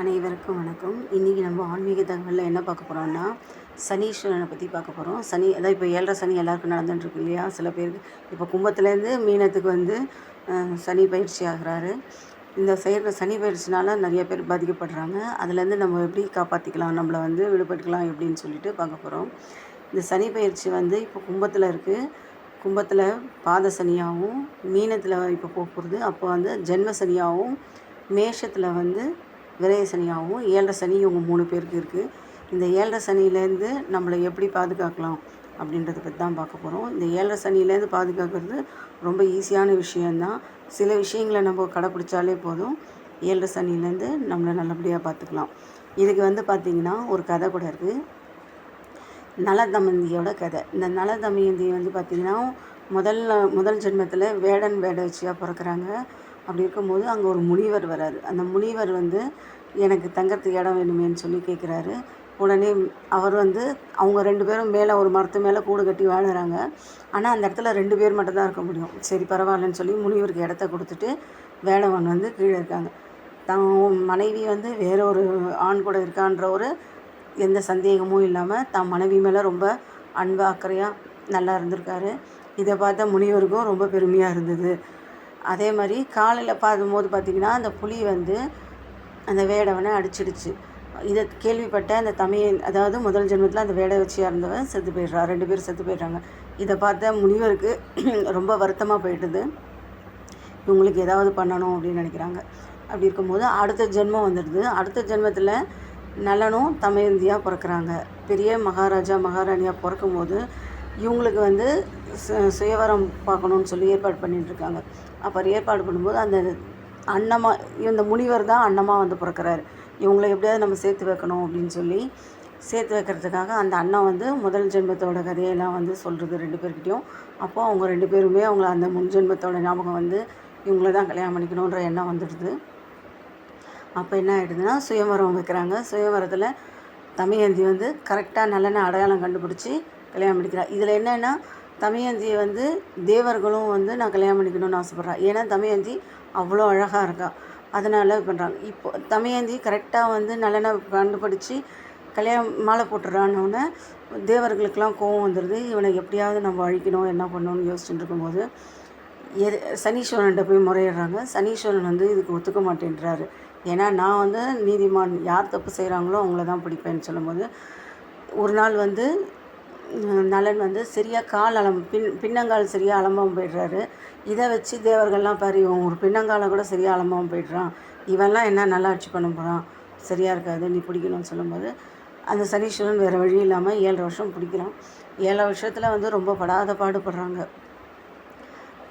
அனைவருக்கும் வணக்கம். இன்றைக்கி நம்ம ஆன்மீக தகவலில் என்ன பார்க்க போகிறோம்னா சனீஸ்வரனை பற்றி பார்க்க போகிறோம் சனி அதான் இப்போ ஏழரை சனி எல்லாருக்கும் நடந்துட்டுருக்கு இல்லையா? சில பேருக்கு இப்போ கும்பத்துலேருந்து மீனத்துக்கு வந்து சனி பயிற்சி ஆகிறாரு. இந்த செய்கிற சனி பயிற்சினால நிறைய பேர் பாதிக்கப்படுறாங்க. அதுலேருந்து நம்ம எப்படி காப்பாற்றிக்கலாம் நம்மளை வந்து விடுபட்டுக்கலாம் எப்படின்னு சொல்லிட்டு பார்க்க போகிறோம் இந்த சனி பயிற்சி வந்து இப்போ கும்பத்தில் இருக்குது கும்பத்தில் பாத சனியாகவும் மீனத்தில் இப்போ போக போகிறது அப்போ வந்து ஜென்ம சனியாகவும் மேஷத்தில் வந்து விரய சனியாகவும் ஏழரை சனி இவங்க மூணு பேருக்கு இருக்குது இந்த ஏழரை சனியிலேருந்து நம்மளை எப்படி பாதுகாக்கலாம் அப்படின்றத பற்றி தான் பார்க்க போகிறோம் இந்த ஏழரை சனியிலேருந்து பாதுகாக்கிறது ரொம்ப ஈஸியான விஷயந்தான் சில விஷயங்களை நம்ம கடைப்பிடிச்சாலே போதும். ஏழரை சனியிலேருந்து நம்மளை நல்லபடியாக பார்த்துக்கலாம். இதுக்கு வந்து பார்த்திங்கன்னா ஒரு கதை கூட இருக்குது நலதமந்தியோட கதை. இந்த நலதமயந்தி வந்து பார்த்திங்கன்னா முதல்ல முதல் ஜென்மத்தில் வேடன் வேட வச்சியாக பிறக்கிறாங்க. அப்படி இருக்கும்போது அங்கே ஒரு முனிவர் வராரு. அந்த முனிவர் வந்து எனக்கு தங்கறதுக்கு இடம் வேணுமேன்னு சொல்லி கேட்குறாரு உடனே அவர் வந்து அவங்க ரெண்டு பேரும் மேலே ஒரு மரத்து மேலே கூடு கட்டி வாழுறாங்க. ஆனால் அந்த இடத்துல ரெண்டு பேர் மட்டும்தான் இருக்க முடியும். சரி பரவாயில்லன்னு சொல்லி முனிவருக்கு இடத்த கொடுத்துட்டு வேடவன் வந்து கீழே இருக்காங்க. தான் மனைவி வந்து வேற ஒரு ஆண் கூட இருக்கான்ற ஒரு எந்த சந்தேகமும் இல்லாமல் தான் மனைவி மேலே ரொம்ப அன்பு அக்கறையாக நல்லா இருந்திருக்காரு. இதை பார்த்த முனிவருக்கும் ரொம்ப பெருமையாக இருந்தது. அதே மாதிரி காலையில் பார்க்கும்போது பார்த்திங்கன்னா அந்த புலி வந்து அந்த வேடவனை அடிச்சிடுச்சு. இதை கேள்விப்பட்ட அந்த தமிழ் அதாவது முதல் ஜென்மத்தில் அந்த வேட வச்சியாக இருந்தவன் செத்து போயிடுறா. ரெண்டு பேரும் செத்து போயிடுறாங்க. இதை பார்த்த முனிவருக்கு ரொம்ப வருத்தமாக போயிட்டுது இவங்களுக்கு ஏதாவது பண்ணணும் அப்படின்னு நினைக்கிறாங்க. அப்படி இருக்கும்போது அடுத்த ஜென்மம் வந்துடுது. அடுத்த ஜென்மத்தில் நலனும் தமயந்தியாக பிறக்கிறாங்க. பெரிய மகாராஜா மகாராணியாக பிறக்கும்போது இவங்களுக்கு வந்து சு- சுயவரம் பார்க்கணுன்னு சொல்லி ஏற்பாடு பண்ணிகிட்ருக்காங்க அப்போ ஏற்பாடு பண்ணும்போது அந்த அன்னமா இந்த முனிவர் தான் அன்னமாக வந்து பிறக்கிறாரு. இவங்களை எப்படியாவது நம்ம சேர்த்து வைக்கணும் அப்படின்னு சொல்லி சேர்த்து வைக்கிறதுக்காக அந்த அண்ணன் வந்து முதல் ஜென்மத்தோட கதையெல்லாம் வந்து சொல்கிறது ரெண்டு பேர்கிட்டையும். அப்போது அவங்க ரெண்டு பேருமே அவங்கள அந்த முன் ஜென்மத்தோட ஞாபகம் வந்து இவங்கள தான் கல்யாணம் பண்ணிக்கணுன்ற எண்ணம் வந்துடுது. அப்போ என்ன ஆகிடுதுன்னா சுயவரம் வைக்கிறாங்க. சுயவரத்தில் தமயந்தி வந்து கரெக்டாக நல்லெண்ண அடையாளம் கண்டுபிடிச்சி கல்யாணம் பண்ணிக்கிறா இதில் என்னென்னா தமயந்தியை வந்து தேவர்களும் வந்து நான் கல்யாணம் பண்ணிக்கணும்னு ஆசைப்பட்றேன் ஏன்னா தமயந்தி அவ்வளோ அழகாக இருக்கா. அதனால் பண்ணுறாங்க இப்போ தமயந்தி கரெக்டாக வந்து நல்லெண்ணா கண்டுபிடிச்சி கல்யாணம் மாலை போட்டுறான்னொன்னே தேவர்களுக்கெல்லாம் கோவம் வந்துடுது இவனை எப்படியாவது நம்ம அழிக்கணும் என்ன பண்ணணும்னு யோசிச்சுட்டு இருக்கும்போது எது சனீஸ்வரன்கிட்ட போய் முறையிடுறாங்க. சனீஸ்வரன் வந்து இதுக்கு ஒத்துக்க மாட்டேன்றாரு. ஏன்னா நான் வந்து நீதிமான் யார் தப்பு செய்கிறாங்களோ அவங்கள தான் பிடிப்பேன்னு சொல்லும்போது ஒரு நாள் வந்து நலன் வந்து சரியாக கால் அலம் பின் பின்னங்கால் சரியாக அலம்பாமல் போயிடுறாரு. இதை வச்சு தேவர்கள்லாம் பாரு இவன் ஒரு பின்னங்காலை கூட சரியாக அலம்பாமல் போயிடுறான். இவன்லாம் என்ன நல்லா ஆட்சி பண்ண போகிறான் சரியாக இருக்காது நீ பிடிக்கணும்னு சொல்லும்போது. அந்த சனீஸ்வரன் வேறு வழி இல்லாமல் ஏழு வருஷம் பிடிக்கிறான். ஏழு வருஷத்தில் வந்து ரொம்ப படாத பாடுபடுறாங்க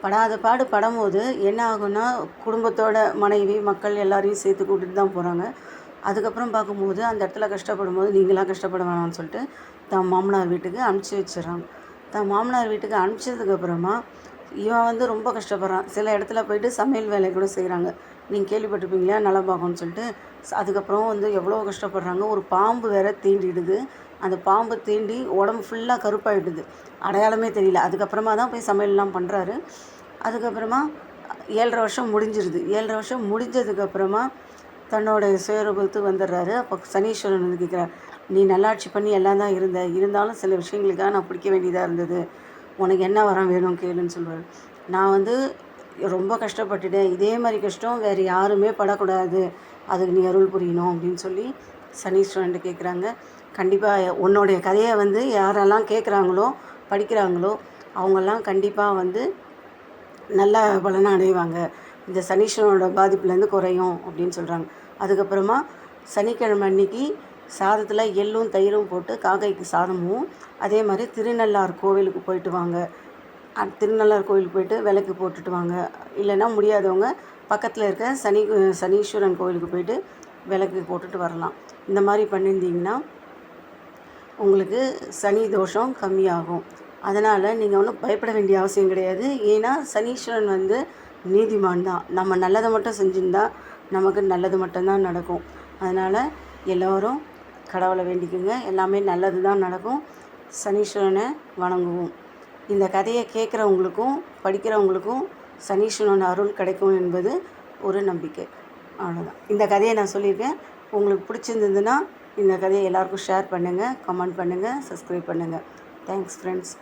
படாத பாடு படும்போது என்ன ஆகும்னா குடும்பத்தோட மனைவி மக்கள் எல்லாரையும் சேர்த்து கூட்டிட்டு தான் போகிறாங்க அதுக்கப்புறம் பார்க்கும்போது அந்த இடத்துல கஷ்டப்படும் போது நீங்களாம் கஷ்டப்பட வேணாம்னு சொல்லிட்டு தன் மாமனார் வீட்டுக்கு அனுப்பிச்சி வச்சிடறாங்க. தன் மாமனார் வீட்டுக்கு அனுப்பிச்சதுக்கப்புறமா இவன் வந்து ரொம்ப கஷ்டப்படுறான். சில இடத்துல போயிட்டு சமையல் வேலை கூட செய்கிறாங்க நீங்கள் கேள்விப்பட்டிருப்பீங்களா? நல்லா பார்க்கணும்னு சொல்லிட்டு அதுக்கப்புறம் வந்து எவ்வளோ கஷ்டப்படுறாங்க? ஒரு பாம்பு வேற தீண்டிடுது. அந்த பாம்பு தீண்டி உடம்பு ஃபுல்லாக கருப்பாயிடுது. அடையாளமே தெரியல. அதுக்கப்புறமா தான் போய் சமையல்லாம் பண்ணுறாரு அதுக்கப்புறமா ஏழரை வருஷம் முடிஞ்சிருது. ஏழரை வருஷம் முடிஞ்சதுக்கப்புறமா தன்னோட சுயரூபத்துக்கு வந்துடுறாரு. அப்போ சனீஸ்வரன் வந்து கேட்குறார் நீ நல்லாட்சி பண்ணி எல்லாம் தான் இருந்த. இருந்தாலும் சில விஷயங்களுக்காக நான் பிடிக்க வேண்டியதாக இருந்தது. உனக்கு என்ன வரம் வேணும் கேளுன்னு சொல்லுவார் நான் வந்து ரொம்ப கஷ்டப்பட்டுட்டேன். இதே மாதிரி கஷ்டம் வேறு யாருமே படக்கூடாது. அதுக்கு நீ அருள் புரியணும் அப்படின்னு சொல்லி சனீஸ்வரன்ட்டு கேட்குறாங்க. கண்டிப்பாக உன்னுடைய கதையை வந்து யாரெல்லாம் கேட்குறாங்களோ படிக்கிறாங்களோ அவங்கெல்லாம் கண்டிப்பாக வந்து நல்ல பலனை அடைவாங்க. இந்த சனீஸ்வரனோட பாதிப்புலேருந்து குறையும் அப்படின்னு சொல்கிறாங்க அதுக்கப்புறமா சனிக்கிழமை அன்னைக்கு சாதத்தில் எள்ளும் தயிரும் போட்டு காக்கைக்கு சாதமும் அதே மாதிரி திருநள்ளார் கோவிலுக்கு போயிட்டு வாங்க. திருநள்ளார் கோவிலுக்கு போயிட்டு விளக்கு போட்டுட்டு வாங்க. இல்லைன்னா முடியாதவங்க பக்கத்தில் இருக்க சனி சனீஸ்வரன் கோவிலுக்கு போயிட்டு விளக்கு போட்டுட்டு வரலாம். இந்த மாதிரி பண்ணியிருந்தீங்கன்னா உங்களுக்கு சனி தோஷம் கம்மியாகும். அதனால் நீங்கள் ஒன்றும் பயப்பட வேண்டிய அவசியம் கிடையாது. ஏன்னா சனீஸ்வரன் வந்து நீதிமான் தான். நம்ம நல்லதை மட்டும் செஞ்சுருந்தா நமக்கு நல்லது மட்டும்தான் நடக்கும். அதனால் எல்லோரும் கடவுளை வேண்டிக்கோங்க. எல்லாமே நல்லது தான் நடக்கும். சனீஸ்வரனை வணங்குவோம். இந்த கதையை கேட்குறவங்களுக்கும் படிக்கிறவங்களுக்கும் சனீஸ்வரன் அருள் கிடைக்கும் என்பது ஒரு நம்பிக்கை. அவ்வளோதான் இந்த கதையை நான் சொல்லியிருக்கேன். உங்களுக்கு பிடிச்சிருந்ததுன்னா இந்த கதையை எல்லாருக்கும் ஷேர் பண்ணுங்கள் கமெண்ட் பண்ணுங்கள் சப்ஸ்கிரைப் பண்ணுங்கள் தேங்க்ஸ் ஃப்ரெண்ட்ஸ்.